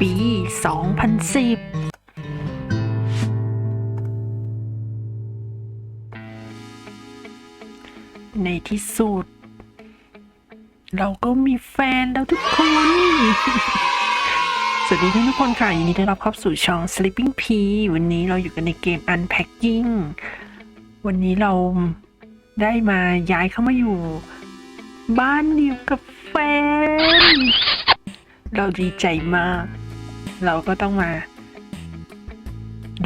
ปี 2010ในที่สุด เราก็มีแฟนแล้วทุกคน สวัสดีทุกคนค่ะยินดีต้อนรับเข้าสู่ช่อง Sleeping P วันนี้เราอยู่กันในเกม Unpacking วันนี้เราได้มาย้ายเข้ามาอยู่ บ้านเดียวกับแฟน เราดีใจมาก เราก็ต้องมา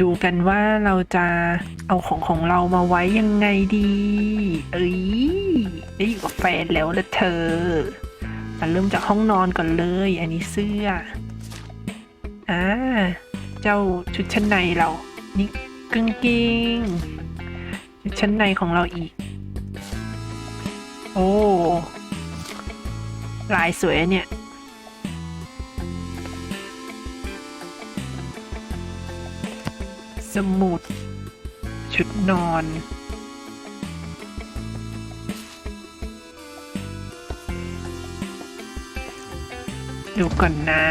ดูกันว่าเราจะเอาของของเรามาไว้ยังไงดี เอ้ยได้อยู่กับแฟนแล้วละเธอมาเริ่มจากห้องนอนก่อนเลย อันนี้เสื้อ อ่า เจ้าชุดชั้นในเรา นี่กางเกงชุดชั้นในของเราอีก โอ้ ลายสวยเนี่ย สมุด ชุดนอน ดูก่อนนะ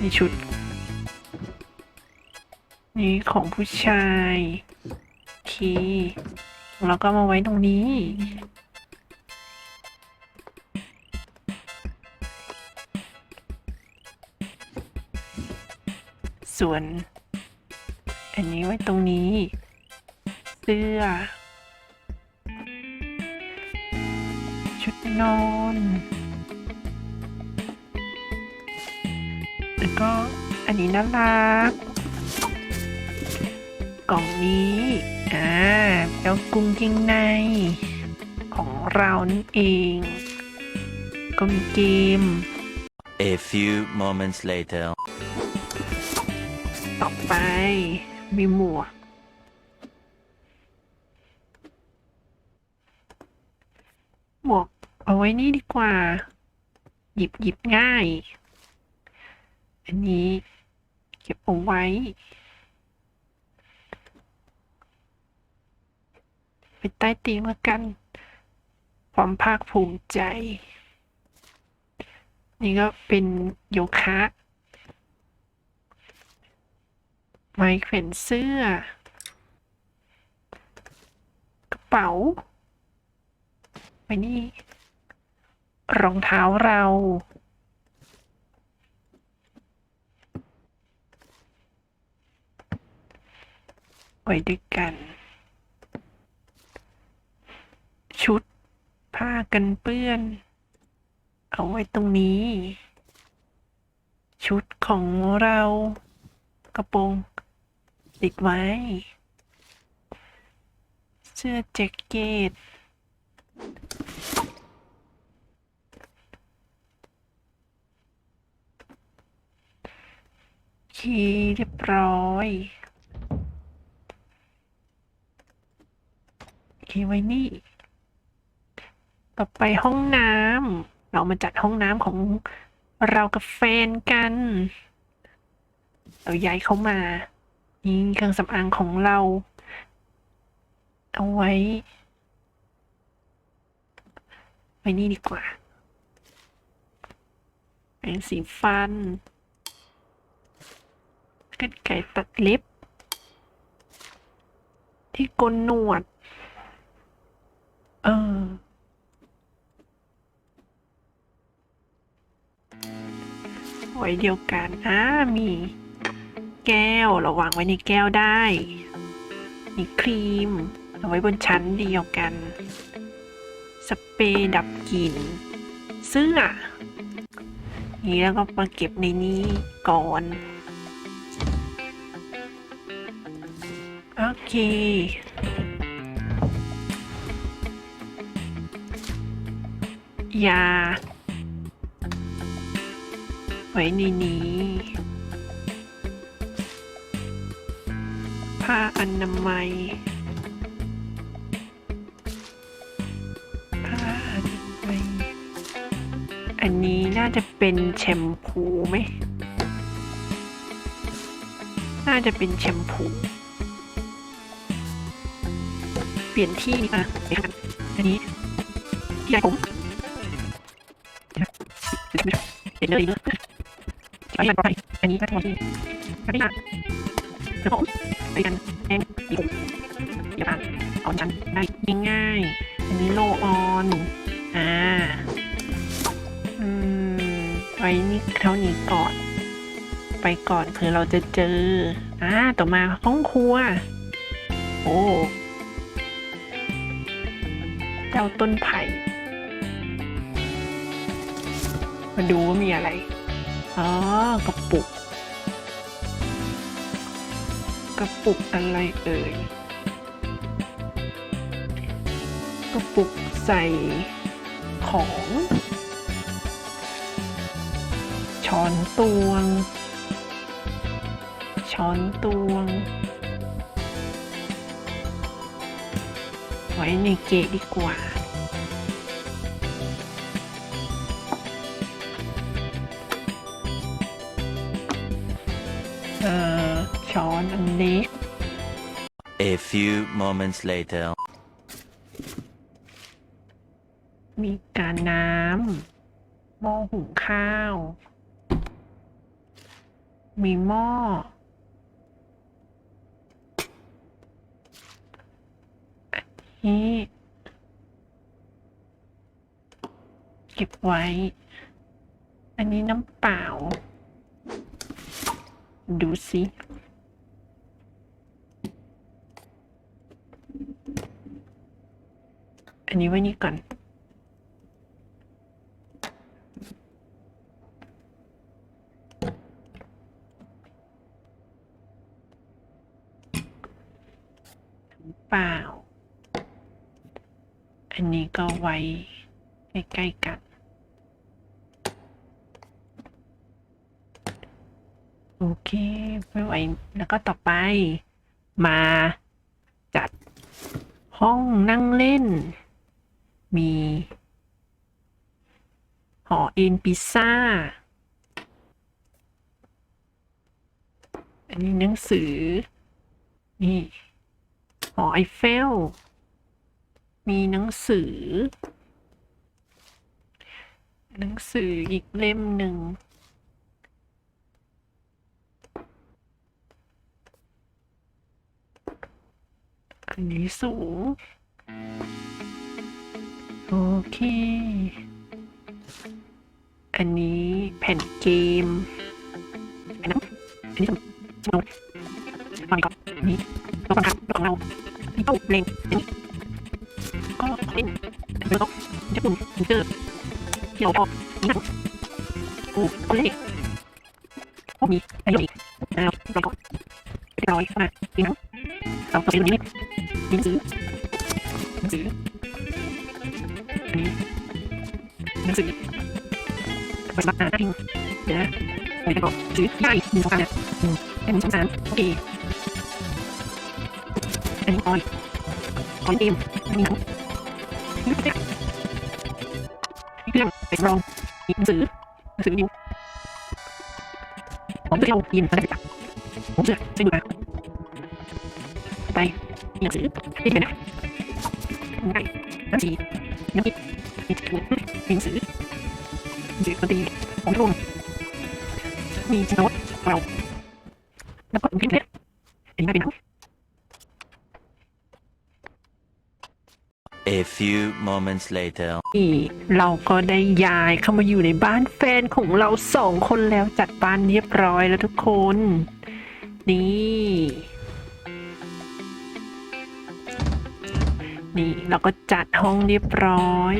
นี่ชุด นี่ของผู้ชายโอเคแล้วก็มาไว้ตรงนี้ส่วน อันนี้ไว้ตรงนี้ เสื้อ ชุดนอน แล้วก็อันนี้น่ารัก กล่องนี้อ่าแล้วกุ้งกิ้งใน ของเรานั่นเอง ก็มีเกม A few moments later. ต่อไป มีหมวกหมวกเอาไว้นี่ดีกว่า หยิบหยิบง่าย อันนี้เก็บเอาไว้ ไปใต้เตียงแล้วกัน ความภาคภูมิใจ นี่ก็เป็นโยคะ ไม้แขวนเสื้อ กระเป๋าไว้นี่ รองเท้าเรา ไว้ด้วยกัน ชุดผ้ากันเปื้อน เอาไว้ตรงนี้ ชุดของเรา กระโปรง ติดไว้ เสื้อแจ็คเก็ตโอเคเรียบร้อยโอเคไว้นี่ ต่อไปห้องน้ำเรามาจัดห้องน้ำของเรากับแฟนกัน เราย้ายเข้ามา นี่เครื่องสำอางของเรา เอาไว้ ไว้นี่ดีกว่าแปรงสีฟันกันไก่ตัดเล็บ ที่โกนหนวด เออไว้เดียวกันอ่ามี แก้ว เราวางไว้ในแก้วได้มีครีมเอาไว้บนชั้นเดียวกัน สเปรย์ดับกลิ่นเสื้อ นี่แล้วก็มาเก็บในนี้ก่อน โอเคยาไว้ในนี้ ผ้าอนามัยผ้าอนามัย อันนี้น่าจะเป็นแชมพูไหม น่าจะเป็นแชมพู เปลี่ยนที่อะอันนี้ที่ไหนผมเอ๊ะเลยเนอะไปกันปลอดภัยอันนี้ก็ทำที่อันนี้ค่ะเดี๋ ยวผมไปกันแองดีผมเดี๋ยวอ่านเอาจันได้ง่ายๆอันนี้โลออน อ่า อืม ไว้นี่เท่านี้ก่อน ไปก่อนคือเราจะเจอ อ่า ต่อมาห้องครัว โอ้เจ้าต้นไผ่ มาดูว่ามีอะไร อ๋อกระปุก กระปุกอะไรเอ่ย กระปุกใส่ของ ช้อนตวง ช้อนตวง ไว้ในเกะดีกว่า few moments later. มีกาน้ำหม้อหุงข้าว มีหม้อ อันนี้ เก็บไว้ อันนี้น้ำเปล่า ดูสิ นนี้ไว้นี่ก่อน เปล่า อันนี้ก็ไว้ใกล้ๆกัน โอเค ไม่ไหว แล้วก็ต่อไปมาจัดห้องนั่งเล่น มี หอเอ็นพิซซ่า อันนี้หนังสือ นี่ หอไอเฟล มีหนังสือ หนังสืออีกเล่มหนึ่งอันนี้สูง โอเค อันนี้แผ่นเกมอันนั้นอันนี้สมสมุดวางก่อนนี้ตัวบังคับของเราอันนี้ตู้เพลงอันนี้ก็เล่นแล้วก็จะปุ่มคอมพิวเตอร์ที่เราออกนี่นะโอ้ตัวเลขโอ้มีอันนี้อีกแล้วเราก็เรียบร้อยมาดีนะเราตัวเป็นนี้มีหนังสือหนังสือ สื่อไปฏิบัติหน้าที่เดี๋ยวนะเดี๋ยวจะบอกซื้อได้หนึ่งสองสามนะหนึ่งหนึ่งสองสามโอเคอันนี้ออยออยเกมอันนี้หนังนี่ก็เซ็กเครื่องเป็นรองหนังสือหนังสือวิวผมจะเอาเรียนภาษาอังกฤษผมจะไปดูนะไปหนังสือที่เขียนนะ หนังสือหนังสือดนตรีของรุ่งมีโน้ตเราแล้วก็คลิปเล็กอันนี้ไม่เป็นหนัง A few moments later. นี่เราก็ได้ย้ายเข้ามาอยู่ในบ้านแฟนของเราสองคนแล้วจัดบ้านเรียบร้อยแล้วทุกคน นี่ นี่เราก็จัดห้องเรียบร้อย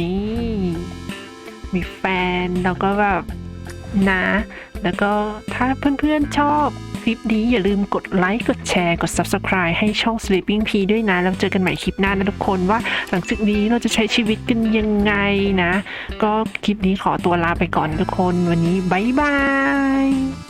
นี่ มีแฟนแล้วก็แบบนะ แล้วก็ถ้าเพื่อนๆชอบคลิปนี้อย่าลืมกดไลค์กดแชร์กด Subscribe ให้ช่อง Sleeping P ด้วยนะ แล้วเจอกันใหม่คลิปหน้านะทุกคนว่าหลังจากนี้เราจะใช้ชีวิตกันยังไงนะ ก็คลิปนี้ขอตัวลาไปก่อนทุกคนวันนี้บ๊ายบาย